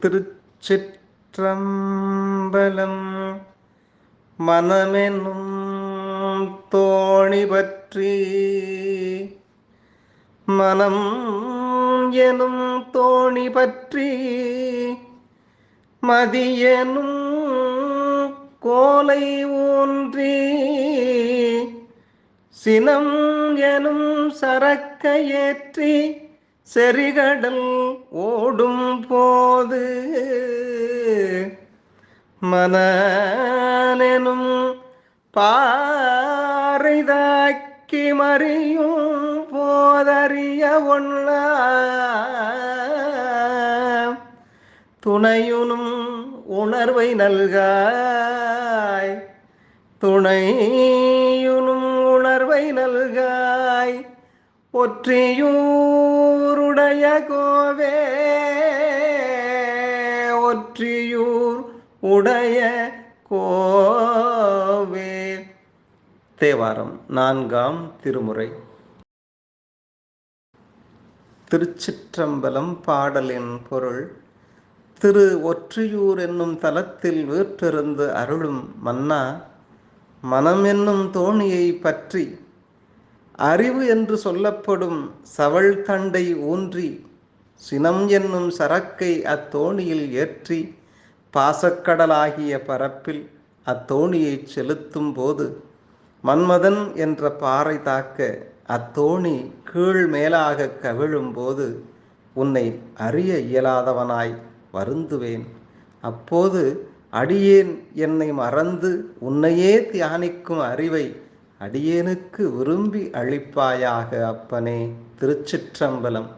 திருச்சிற்றம்பலம் மனமென்னும் தோணி பற்றி மனம் எனும் தோணி பற்றி மதியனும் கோலை ஊன்றி சினம் எனும் சரக்கையேற்றி செறிகடல் ஓடும் போது மனனெனும் பாறைதாக்கி மறியும் போதறிய ஒண்ண துணையுனும் உணர்வை நல்காய். துணையுனும் உணர்வை நல்காய். ஒற்றியூர் கோவே ஒற்றியூர் உடைய கோவே தேவாரம் நான்காம் திருமுறை. திருச்சிற்றம்பலம் பாடலின் பொருள் திரு ஒற்றியூர் என்னும் தலத்தில் வீற்றிருந்து அருளும் மன்னா மனம் என்னும் தோணியை பற்றி அறிவு என்று சொல்லப்படும் சவள் தண்டை ஊன்றி சினம் என்னும் சரக்கை அத்தோணியில் ஏற்றி பாசக்கடலாகிய பரப்பில் அத்தோணியை செலுத்தும் போது மன்மதன் என்ற பாறை தாக்க அத்தோணி கீழ் மேலாக கவிழும் போது உன்னை அறிய இயலாதவனாய் வருந்துவேன். அப்போது அடியேன் என்னை மறந்து உன்னையே தியானிக்கும் அறிவை அடியேனுக்கு விரும்பி அளிப்பாயாக அப்பனே திருச்சிற்றம்பலம்.